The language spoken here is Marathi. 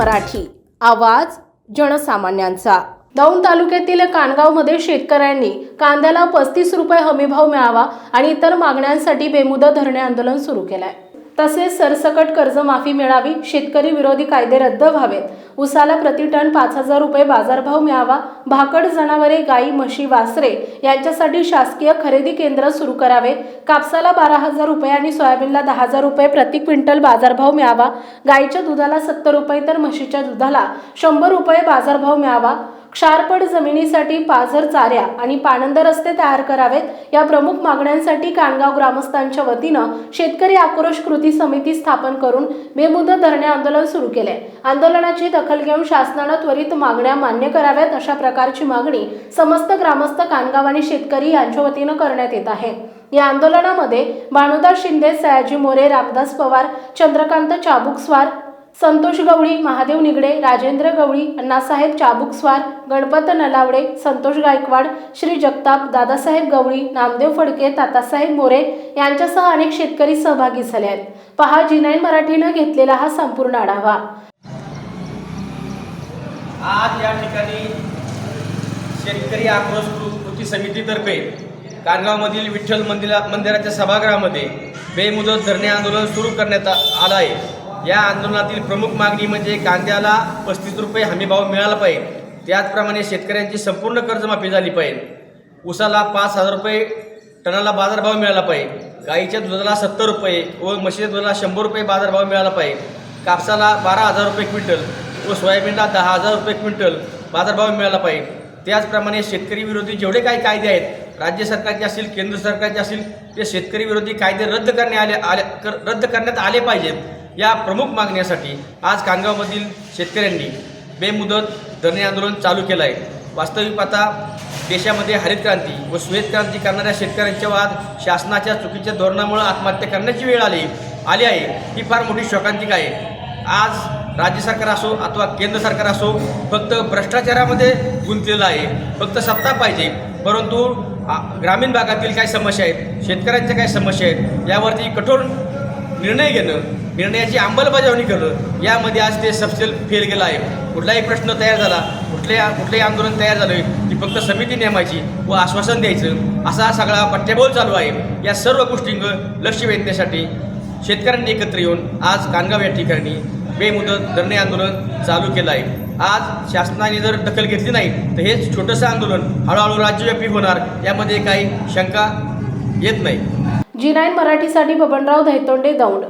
मराठी. आवाज जनसामान्यांचा. दौंड तालुक्यातील कानगावमध्ये शेतकऱ्यांनी कांद्याला पस्तीस रुपये हमीभाव मिळावा आणि इतर मागण्यांसाठी बेमुदत धरणे आंदोलन सुरू केलं आहे तसेच सरसकट कर्जमाफी मिळावी शेतकरी विरोधी कायदे रद्द व्हावेत. उसाला प्रति टन पाच हजार रुपये बाजारभाव मिळावा. भाकड जनावरे गाई म्हशी वासरे यांच्यासाठी शासकीय खरेदी केंद्र सुरू करावे. कापसाला बारा हजार रुपये आणि सोयाबीनला दहा हजार रुपये प्रति क्विंटल बाजारभाव मिळावा. गाईच्या दुधाला सत्तर रुपये तर म्हशीच्या दुधाला शंभर रुपये बाजारभाव मिळावा. क्षारपड जमिनीसाठी पाझर चाऱ्या आणि पाणंद रस्ते तयार करावेत या प्रमुख मागण्यांसाठी कानगाव ग्रामस्थांच्या वतीनं शेतकरी आक्रोश कृती समिती स्थापन करून बेमुदत धरणे आंदोलन सुरू केले आंदोलनाची दखल घेऊन शासनानं त्वरित मागण्या मान्य कराव्यात अशा प्रकारची मागणी समस्त ग्रामस्थ कानगाव आणि शेतकरी यांच्या वतीनं करण्यात येत आहे. या आंदोलनामध्ये भानुदास शिंदे सयाजी मोरे रामदास पवार चंद्रकांत चाबुकस्वार संतोष गवळी महादेव निगडे राजेंद्र गवळी अण्णासाहेब चाबुकस्वार गणपत नलावडे संतोष गायकवाड श्री जगताप दादासाहेब गवळी नामदेव फडके तातासाहेब मोरे यांच्यासह अनेक शेतकरी सहभागी झाले आहेत. पहा जी नाईन मराठीनं घेतलेला हा संपूर्ण आढावा. आज या ठिकाणी शेतकरी आक्रोश कृती समितीतर्फे कानगावमधील विठ्ठल मंदिरा मंदिराच्या सभागृहामध्ये बेमुदत धरणे आंदोलन सुरू करण्यात आलं आहे. या आंदोलनातील प्रमुख मागणी म्हणजे कांद्याला पस्तीस रुपये हमीभाव मिळाला पाहिजे. त्याचप्रमाणे शेतकऱ्यांची संपूर्ण कर्जमाफी झाली पाहिजे. उसाला पाच हजार रुपये टनाला बाजारभाव मिळाला पाहिजे. गाईच्या दुधाला सत्तर रुपये व म्हशीच्या दुधाला शंभर रुपये बाजारभाव मिळाला पाहिजे. कापसाला बारा हजार रुपये क्विंटल व सोयाबीनला दहा हजार रुपये क्विंटल बाजारभाव मिळाला पाहिजे. त्याचप्रमाणे शेतकरी विरोधी जेवढे काही कायदे आहेत राज्य सरकारचे असतील केंद्र सरकारचे असतील ते शेतकरी विरोधी कायदे रद्द करण्यात आले आले कर रद्द करण्यात आले पाहिजेत. या प्रमुख मागण्यासाठी आज कानगावमधील शेतकऱ्यांनी बेमुदत धरणे आंदोलन चालू केलं आहे. वास्तविक पाहता देशामध्ये हरित क्रांती व श्वेत क्रांती करणाऱ्या शेतकऱ्यांच्या वाद शासनाच्या चुकीच्या धोरणामुळे आत्महत्या करण्याची वेळ आली. आली आहे. ही फार मोठी शोकांतिक आहे. आज राज्य सरकार असो अथवा केंद्र सरकार असो फक्त भ्रष्टाचारामध्ये गुंतलेलं आहे. फक्त सत्ता पाहिजे. परंतु ग्रामीण भागातील काही समस्या आहेत शेतकऱ्यांच्या काही समस्या आहेत यावरती कठोर निर्णय घेणं निर्णयाची अंमलबजावणी करणं यामध्ये आज ते सबसेल फेल गेलं आहे. कुठलाही प्रश्न तयार झाला कुठल्या कुठलंही आंदोलन तयार झालं ती फक्त समिती नेमायची व आश्वासन द्यायचं. असा सगळा पट्ट्याबोल चालू आहे. या सर्व गोष्टींवर लक्ष वेधण्यासाठी शेतकऱ्यांनी एकत्र येऊन आज कानगाव या ठिकाणी बेमुदत धरणे आंदोलन चालू केलं आहे. आज शासनाने जर दखल घेतली नाही तर हे छोटंसं आंदोलन हळूहळू राज्यव्यापी होणार यामध्ये काही शंका येत नाही. जी नाईन मराठीसाठी बबनराव धैतोंडे दौंड.